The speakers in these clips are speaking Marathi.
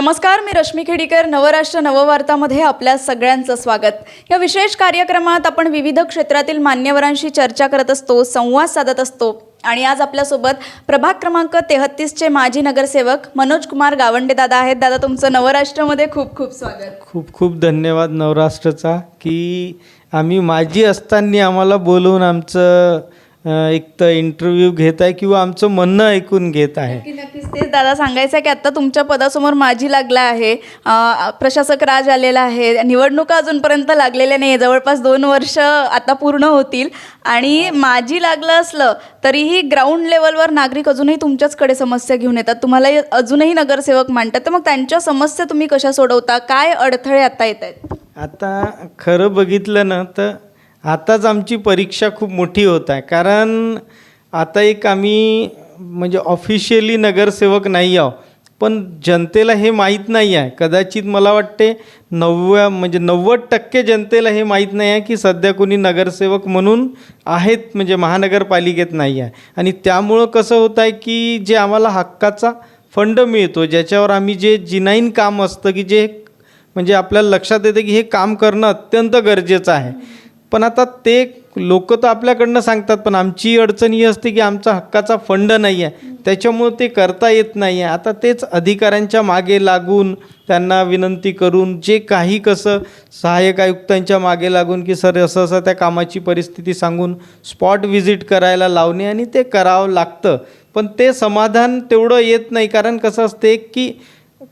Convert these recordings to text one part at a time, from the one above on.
नमस्कार मी रश्मी खेडीकर. नवराष्ट्र नववार्तामध्ये आपल्या सगळ्यांचं स्वागत. या विशेष कार्यक्रमात आपण विविध क्षेत्रातील मान्यवरांशी चर्चा करत असतो संवाद साधत असतो. आणि आज आपल्यासोबत प्रभाग क्रमांक तेहत्तीसचे माजी नगरसेवक मनोज कुमार गावंडे दादा आहेत. दादा तुमचं नवराष्ट्रमध्ये खूप खूप स्वागत. खूप खूप धन्यवाद नवराष्ट्रचा की आम्ही माझी असताना आम्हाला बोलवून आमचं एक तर इंटरव्ह्यू घेत आहे किंवा आमचं म्हणणं ऐकून घेत आहे. नक्कीच. तेच दादा सांगायचं आहे की आत्ता तुमच्या पदासमोर माझी लागला आहे. अं, प्रशासक राज आलेला आहे. निवडणुका अजूनपर्यंत लागलेल्या नाही जवळपास दोन वर्ष आता पूर्ण होतील. आणि माझी लागलं असलं तरीही ग्राउंड लेवलवर नागरिक अजूनही तुमच्याचकडे समस्या घेऊन येतात. तुम्हाला अजूनही नगरसेवक मांडतात. तर मग त्यांच्या समस्या तुम्ही कशा सोडवता? काय अडथळे आता येत आहेत? आता खरं बघितलं ना तर आताच आमची परीक्षा खूप मोठी होत आहे. कारण आता एक आम्ही म्हणजे ऑफिशियली नगरसेवक नाही आहो पण जनतेला हे माहीत नाही आहे. कदाचित मला वाटते नव्या म्हणजे नव्वद टक्के जनतेला हे माहीत नाही आहे की सध्या कोणी नगरसेवक म्हणून आहेत म्हणजे महानगरपालिकेत नाही आहे. आणि त्यामुळं कसं होत आहे की जे आम्हाला हक्काचा फंड मिळतो ज्याच्यावर आम्ही जे जिनाईन काम असतं की जे म्हणजे आपल्याला लक्षात येतं की हे काम करणं अत्यंत गरजेचं आहे. पण आता ते लोक तर आपल्याकडनं सांगतात पण आमची अडचण ही असते की आमचा हक्काचा फंड नाही आहे त्याच्यामुळे ते करता येत नाही आहे आता तेच अधिकाऱ्यांच्या मागे लागून त्यांना विनंती करून जे काही कसं सहाय्यक आयुक्तांच्या मागे लागून की सर असं असं त्या कामाची परिस्थिती सांगून स्पॉट व्हिजिट करायला लावणे आणि ते करावं लागतं. पण ते समाधान तेवढं येत नाही. कारण कसं असते की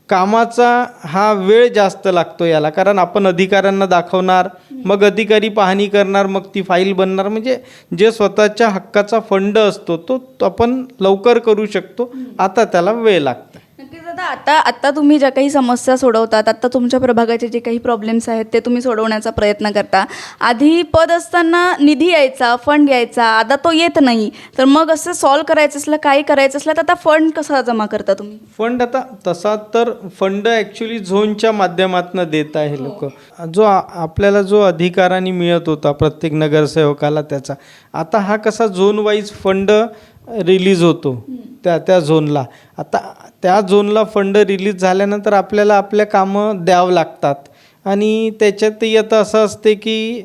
कामाचा हा वेळ जास्त लागतो याला. कारण आपण अधिकाऱ्यांना दाखवणार मग अधिकारी पाहणी करणार मग ती फाईल बनणार. म्हणजे जे स्वतःच्या हक्काचा फंड असतो तो आपण लवकर करू शकतो. आता त्याला वेळ लागतो नक्कीच. दादा आता आता तुम्ही ज्या काही समस्या सोडवतात आता तुमच्या प्रभागाचे जे काही प्रॉब्लेम्स आहेत ते तुम्ही सोडवण्याचा प्रयत्न करता. आधी पद असताना निधी यायचा फंड यायचा आता तो येत नाही. तर मग असं सॉल्व करायचं असलं काही करायचं असलं तर आता फंड कसा जमा करता तुम्ही? फंड आता तसा तर फंड ॲक्च्युली झोनच्या माध्यमातून देत आहे लोक. जो आपल्याला जो अधिकाराने मिळत होता प्रत्येक नगरसेवकाला त्याचा. आता हा कसा झोन वाईज फंड रिलीज होतो त्या त्या झोनला आता त्या झोनला फंड रिलीज झाल्यानंतर आपल्याला आपल्या कामं द्यावं लागतात. आणि त्याच्यातही आता असं असते की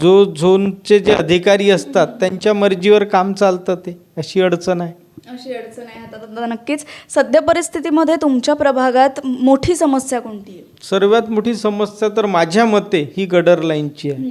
जो झोनचे जे अधिकारी असतात त्यांच्या मर्जीवर काम चालतं ते. अशी अडचण आहे. अशी अडचण आहे. आता नक्कीच सध्या परिस्थितीमध्ये तुमच्या प्रभागात मोठी समस्या कोणती आहे? सर्वात मोठी समस्या तर माझ्या मते ही गडर लाईनची आहे.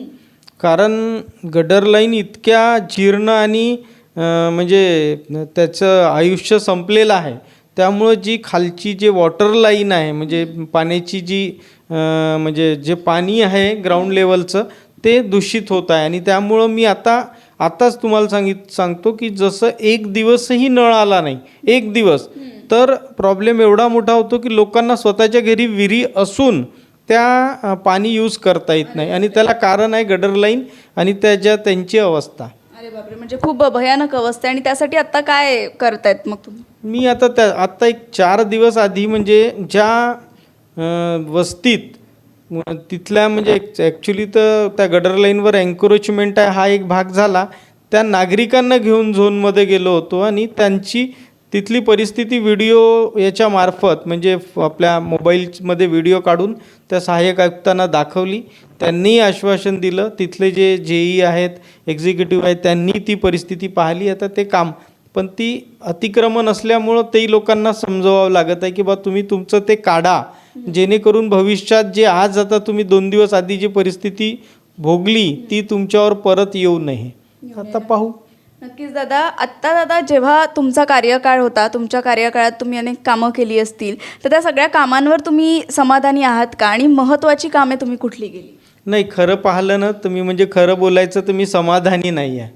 कारण गडर लाईन इतक्या जीर्ण आणि म्हणजे त्याचं आयुष्य संपलेलं आहे. त्यामुळं जी खालची जे वॉटर लाईन आहे म्हणजे पाण्याची जी म्हणजे जे पाणी आहे ग्राउंड लेवलचं ते दूषित होत आहे. आणि त्यामुळं मी आता आताच तुम्हाला सांगित सांगतो की जसं एक दिवसही नळ आला नाही एक दिवस तर प्रॉब्लेम एवढा मोठा होतो की लोकांना स्वतःच्या घरी विहिरी असून त्या पाणी यूज करता येत नाही. आणि त्याला कारण आहे गडर लाईन आणि त्याच्या त्यांची अवस्था. अरे बापरे म्हणजे खूप भयानक अवस्था आहे आणि त्यासाठी आता काय करतायत मग तुम्ही? मी आता त्या आत्ता एक चार दिवस आधी म्हणजे ज्या वस्तीत म- तिथल्या म्हणजे ॲक्च्युली तर त्या गडर लाईनवर एन्क्रोचमेंट आहे हा एक भाग झाला. त्या नागरिकांना घेऊन झोनमध्ये गेलो होतो आणि त्यांची तिथली परिस्थिती व्हिडिओ याच्या मार्फत म्हणजे आपल्या मोबाईलमध्ये व्हिडिओ काढून त्या सहाय्यक आयुक्तांना दाखवली. त्यांनीही आश्वासन दिलं तिथले जे जेई आहेत एक्झिक्युटिव्ह आहेत त्यांनी ती परिस्थिती पाहिली. आता ते काम पण ती अतिक्रमण असल्यामुळं तेही लोकांना समजवावं लागत आहे की बा तुम्ही तुमचं ते काढा. जेणेकरून भविष्यात जे आज आता तुम्ही दोन दिवस आधी जी परिस्थिती भोगली ती तुमच्यावर परत येऊ नये. आता पाहू. नक्कीच दादा. आत्ता दादा जेव्हा तुमचा कार्यकाळ होता तुमच्या कार्यकाळात तुम्ही अनेक कामं केली असतील तर त्या सगळ्या कामांवर तुम्ही समाधानी आहात का? आणि महत्त्वाची कामे तुम्ही कुठली केली? नाही खरं पाहिलं ना तुम्ही म्हणजे खरं बोलायचं तर मी समाधानी नाही आहे.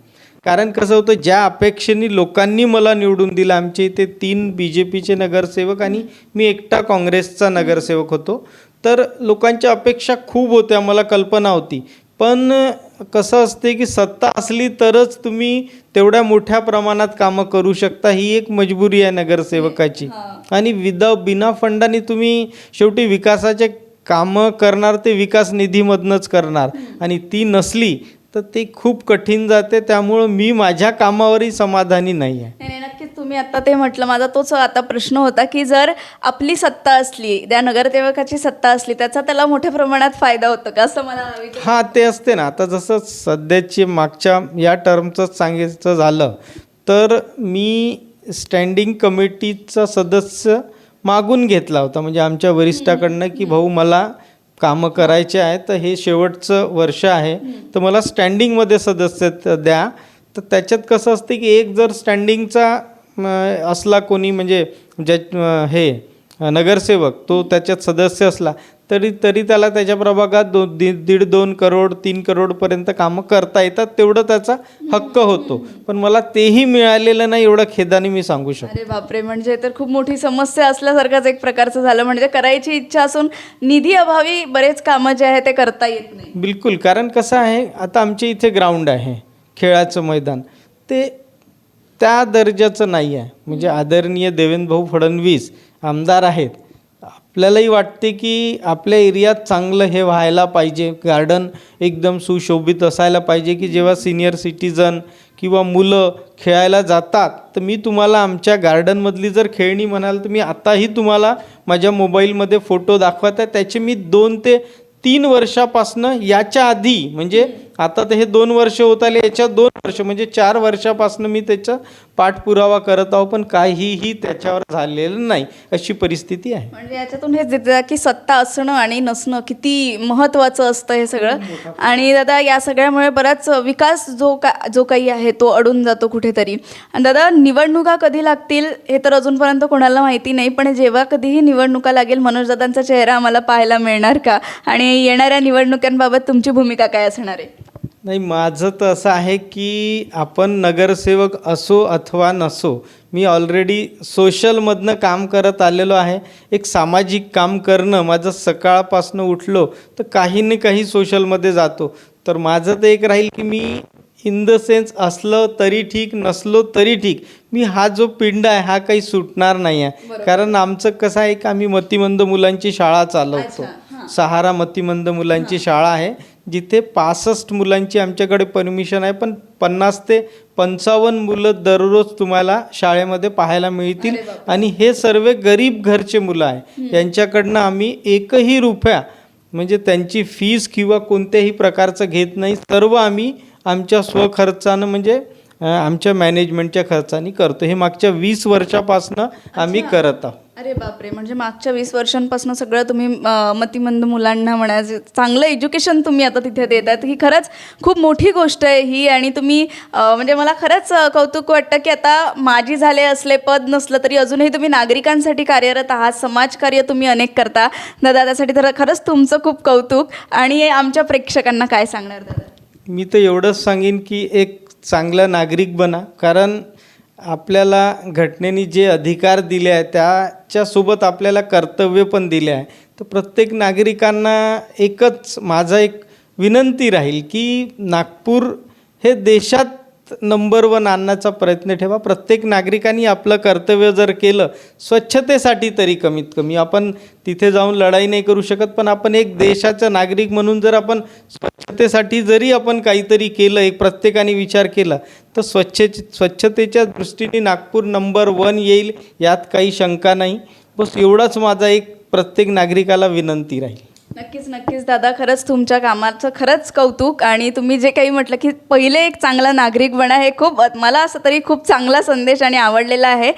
कारण कसं होतं ज्या अपेक्षेने लोकांनी मला निवडून दिलं आमच्या इथे तीन बी जे पीचे नगरसेवक आणि मी एकटा काँग्रेसचा नगरसेवक होतो. तर लोकांच्या अपेक्षा खूप होत्या मला कल्पना होती. पण कसं असते की सत्ता असली तरच तुम्ही तेवढ्या मोठ्या प्रमाणात कामं करू शकता. ही एक मजबुरी आहे नगरसेवकाची. आणि विदा बिना फंडाने तुम्ही शेवटी विकासाचे कामं करणार ते विकास निधीमधनंच करणार. आणि ती नसली तर ते खूप कठीण जाते. त्यामुळं मी माझ्या कामावरही समाधानी नाही आहे तुम्ही आता ते म्हटलं माझा तोच आता प्रश्न होता की जर आपली सत्ता असली त्या नगरसेवकाची सत्ता असली त्याचा त्याला मोठ्या प्रमाणात फायदा होतो का असं मला विचार हां ते असते ना. आता जसं सध्याची मागच्या या टर्मचं सांगायचं झालं तर मी स्टँडिंग कमिटीचा सदस्य मागून घेतला होता. म्हणजे आमच्या वरिष्ठाकडनं की भाऊ मला कामं करायचे आहे तर हे शेवटचं वर्ष आहे. तर मला स्टँडिंगमध्ये सदस्य द्या. तर त्याच्यात कसं असते की एक जर स्टँडिंगचा असला कोणी म्हणजे ज्या हे नगरसेवक तो त्याच्यात सदस्य असला तरी तरी त्याला त्याच्या प्रभागात दो दीड दीड दोन करोड तीन करोडपर्यंत कामं करता येतात तेवढं त्याचा हक्क होतो. पण मला तेही मिळालेलं नाही एवढं खेदाने मी सांगू शकतो अरे बापरे म्हणजे तर खूप मोठी समस्या असल्यासारखंच एक प्रकारचं झालं. म्हणजे करायची इच्छा असून निधी अभावी बरेच कामं जे आहे ते करता येत नाही. बिलकुल कारण कसं आहे आता आमच्या इथे ग्राउंड आहे खेळाचं मैदान. ते त्या दर्जाचं नाही आहे म्हणजे आदरणीय देवेंद्र भाऊ फडणवीस आमदार आहेत. आपल्यालाही वाटते की आपल्या एरियात चांगलं हे व्हायला पाहिजे. गार्डन एकदम सुशोभित असायला पाहिजे की जेव्हा सिनियर सिटीजन किंवा मुलं खेळायला जातात तर मी तुम्हाला आमच्या गार्डनमधली जर खेळणी म्हणाल तर मी आताही तुम्हाला माझ्या मोबाईलमध्ये फोटो दाखवत आहे. त्याचे मी दोन ते तीन वर्षापासनं याच्या आधी म्हणजे आता तर हे दोन वर्ष होत आले याच्या दोन वर्ष म्हणजे चार वर्षापासून मी त्याचा पाठपुरावा करत आहो पण काहीही त्याच्यावर झालेलं नाही अशी परिस्थिती आहे. म्हणजे याच्यातून हे की सत्ता असणं आणि नसणं किती महत्त्वाचं असतं हे सगळं. आणि दादा या सगळ्यामुळे बराच विकास जो का जो काही आहे तो अडून जातो कुठेतरी. आणि दादा निवडणुका कधी लागतील हे तर अजूनपर्यंत कोणाला माहिती नाही पण जेव्हा कधीही निवडणुका लागेल मनोजदादांचा चेहरा आम्हाला पाहायला मिळणार का? आणि येणाऱ्या निवडणुकांबाबत तुमची भूमिका काय असणार आहे? नाही माझं तर असं आहे की आपण नगरसेवक असो अथवा नसो मी ऑलरेडी सोशलमधनं काम करत आलेलो आहे. एक सामाजिक काम करणं माझं सकाळपासनं उठलो तर काही ना काही सोशलमध्ये जातो. तर माझं तर एक राहील की मी इन द सेन्स असलं तरी ठीक नसलो तरी ठीक. मी हा जो पिंड आहे हा काही सुटणार नाही आहे. कारण आमचं कसं आहे की आम्ही मतिमंद मुलांची शाळा चालवतो. सहारा मतिमंद मुलांची शाळा आहे. जिथे पासष्ट मुलांची आमच्याकडे परमिशन आहे पण पन्नास ते पंचावन्न मुलं दररोज तुम्हाला शाळेमध्ये पाहायला मिळतील. आणि हे सर्व गरीब घरचे मुलं आहे. यांच्याकडनं आम्ही एकही रुपया म्हणजे त्यांची फीस किंवा कोणत्याही प्रकारचं घेत नाही. सर्व आम्ही आमच्या स्वखर्चानं म्हणजे आमच्या मॅनेजमेंटच्या खर्चाने करतो. हे मागच्या वीस वर्षापासनं आम्ही करत आहोत. अरे बापरे. म्हणजे मागच्या वीस वर्षांपासून सगळं तुम्ही मतिमंद मुलांना म्हणायचं चांगलं एज्युकेशन तुम्ही आता तिथे देत आहेत. ही खरंच खूप मोठी गोष्ट आहे ही आणि तुम्ही म्हणजे मला खरंच कौतुक वाटतं की आता माजी झाले असले पद नसलं तरी अजूनही तुम्ही नागरिकांसाठी कार्यरत आहात. समाजकार्य तुम्ही अनेक करता. दादा त्यासाठी तर खरंच तुमचं खूप कौतुक. आणि आमच्या प्रेक्षकांना काय सांगणार दादा? मी तर एवढंच सांगेन की एक चांगला नागरिक बना. कारण आपल्याला घटनेने जे अधिकार दिले आहे त्याच्यासोबत आपल्याला कर्तव्य पण दिले आहे. तर प्रत्येक नागरिकांना एकच माझा एक विनंती राहील की नागपूर हे देशात नंबर वन आणण्याचा प्रयत्न ठेवा. प्रत्येक नागरिकांनी आपलं कर्तव्य जर केलं स्वच्छतेसाठी तरी कमीत कमी. आपण तिथे जाऊन लढाई नाही करू शकत पण आपण एक देशाचा नागरिक म्हणून जर आपण स्वच्छतेसाठी जरी आपण काहीतरी केलं एक प्रत्येकाने विचार केला तर स्वच्छ स्वच्छतेच्या दृष्टीने नागपूर नंबर वन येईल यात काही शंका नाही. बस एवढाच माझा एक प्रत्येक नागरिकाला विनंती राहील. नक्कीच नक्कीच. दादा खरंच तुमच्या कामाचं खरंच कौतुक आणि तुम्ही जे काही म्हटलं की पहिले एक चांगला नागरिक बना हे खूप मला असं तरी खूप चांगला संदेश आणि आवडलेला आहे.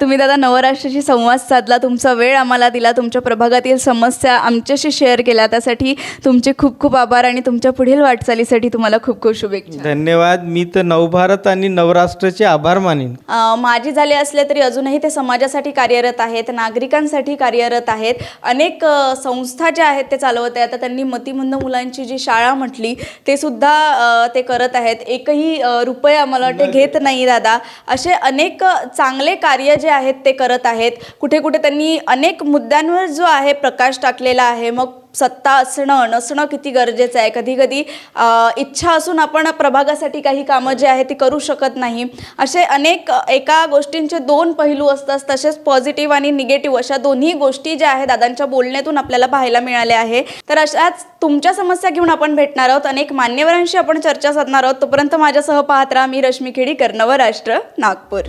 तुम्ही दादा नवराष्ट्राशी संवाद साधला तुमचा वेळ आम्हाला दिला तुमच्या प्रभागातील समस्या आमच्याशी शेअर केल्या. त्यासाठी तुमचे खूप खूप आभार आणि तुमच्या पुढील वाटचालीसाठी तुम्हाला खूप खूप शुभेच्छा. धन्यवाद. मी तर नवभारत आणि नवराष्ट्राचे आभार मानेन. माजी झाले असले तरी अजूनही ते समाजासाठी कार्यरत आहेत नागरिकांसाठी कार्यरत आहेत. अनेक संस्था ज्या आहेत ते चालवत आहेत आता त्यांनी मतिमंद मुलांची जी शाळा म्हटली ते सुद्धा ते करत आहेत. एकही रुपया मला वाटते घेत नाही दादा. असे अनेक चांगले कार्य जे आहेत ते करत आहेत. कुठे कुठे त्यांनी अनेक मुद्द्यांवर जो आहे प्रकाश टाकलेला आहे. मग सत्ता असणं नसणं किती गरजेचं आहे? कधी कधी इच्छा असून आपण प्रभागासाठी काही कामं जे आहे ती करू शकत नाही. असे अनेक एका गोष्टींचे दोन पैलू असतात. तसेच पॉझिटिव्ह आणि निगेटिव्ह अशा दोन्ही गोष्टी ज्या आहेत दादांच्या बोलण्यातून आपल्याला पाहायला मिळाल्या आहे. तर अशाच तुमच्या समस्या घेऊन आपण भेटणार आहोत. अनेक मान्यवरांशी आपण चर्चा साधणार आहोत. तोपर्यंत माझ्यासह पाहत राहा मी रश्मी खेडीकर नवराष्ट्र नागपूर.